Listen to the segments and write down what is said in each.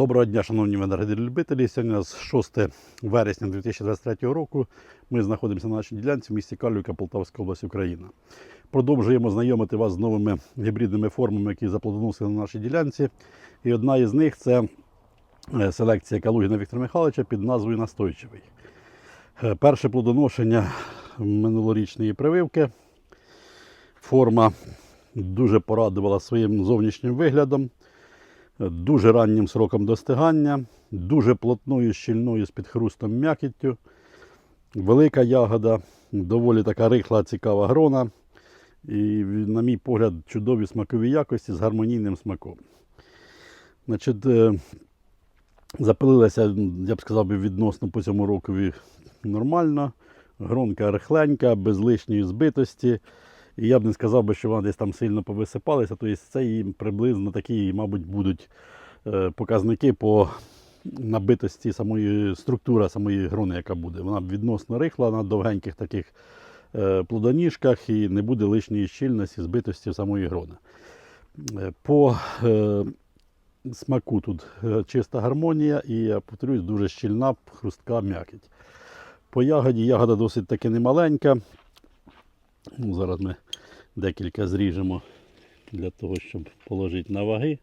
Доброго дня, шановні виноградарі-любителі. Сьогодні у нас 6 вересня 2023 року. Ми знаходимося на нашій ділянці в місті Калюка, Полтавська область, Україна. Продовжуємо знайомити вас з новими гібридними формами, які заплодоносили на нашій ділянці. І одна із них це е, селекція Калугіна Віктора Михайловича під назвою Настойчивий. Е, Перше плодоношення минулорічної прививки. Форма дуже порадувала своїм зовнішнім виглядом дуже раннім сроком достигання, дуже плотною, щільною з підхрустом м'якіттю, велика ягода, доволі така рихла, цікава грона. І, на мій погляд, чудові смакові якості з гармонійним смаком. Значить, е, запилилася, я б сказав, відносно по цьому рокові нормально. Гронка рихленька, без лишньої збитості. І я б не сказав би, що вона десь там сильно повисипалася. Тобто це і приблизно такі, мабуть, будуть е, показники по набитості самої структури самої грони, яка буде. Вона відносно рихла на довгеньких таких е, плодоніжках і не буде лишньої щільності, збитості самої грони. Е, По смаку тут чиста гармонія і, я повторюсь, дуже щільна, хрустка м'якіть. По ягоді ягода досить таки немаленька. Ну, зараз ми декілька зріжемо для того, щоб положити на ваги.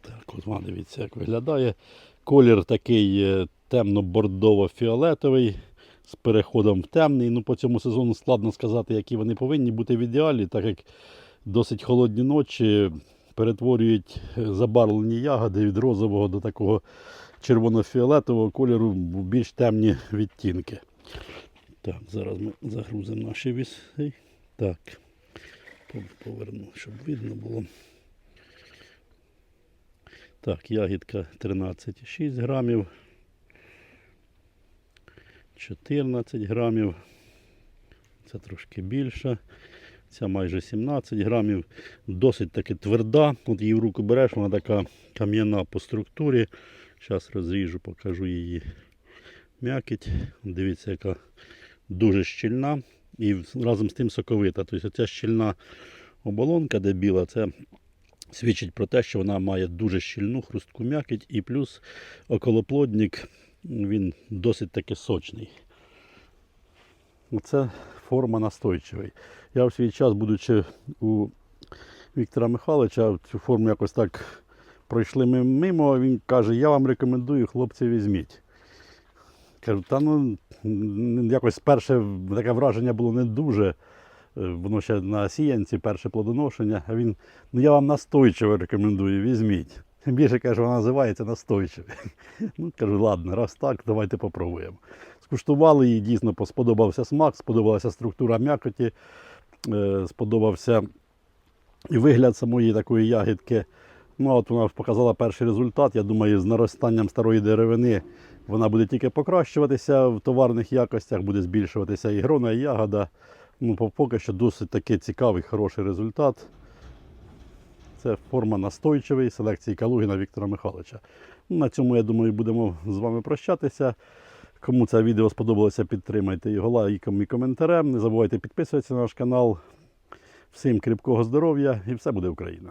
Так, от вона дивіться, як виглядає. Колір такий е, темно-бордово-фіолетовий з переходом в темний. Ну, по цьому сезону складно сказати, які вони повинні бути в ідеалі, так як досить холодні ночі перетворюють е, забарвлені ягоди від розового до такого червоно-фіолетового кольору в більш темні відтінки. Так, зараз ми загрузимо наші віси. Так, поверну, щоб видно було. Так, ягідка 13,6 грамів. 14 грамів. Це трошки більше. Ця майже 17 грамів. Досить таки тверда. От її в руку береш, вона така кам'яна по структурі. Зараз розріжу, покажу її м'якіть. Дивіться, яка дуже щільна і разом з тим соковита. Тобто ця щільна оболонка, де біла, це свідчить про те, що вона має дуже щільну хрустку м'якіть і плюс околоплодник він досить таки сочний. Це форма настойчивий. Я в свій час, будучи у Віктора Михайловича, цю форму якось так пройшли ми мимо. Він каже, я вам рекомендую, хлопці, візьміть. Кажу, та ну якось перше таке враження було не дуже. Е, Воно ще на сіянці, перше плодоношення. А він, ну я вам настойчиво рекомендую, візьміть. Більше каже, вона називається настойчивий. Ну, кажу, ладно, раз так, давайте попробуємо. Скуштували її, дійсно сподобався смак, сподобалася структура м'якоті, е, сподобався і вигляд самої такої ягідки. Ну, от вона показала перший результат. Я думаю, з наростанням старої деревини вона буде тільки покращуватися в товарних якостях, буде збільшуватися і грона, і ягода. Ну, поки що досить таки цікавий, хороший результат. Це форма настойчивої селекції Калугіна Віктора Михайловича. На цьому, я думаю, будемо з вами прощатися. Кому це відео сподобалося, підтримайте його лайком і коментарем. Не забувайте підписуватися на наш канал. Всім кріпкого здоров'я і все буде Україна!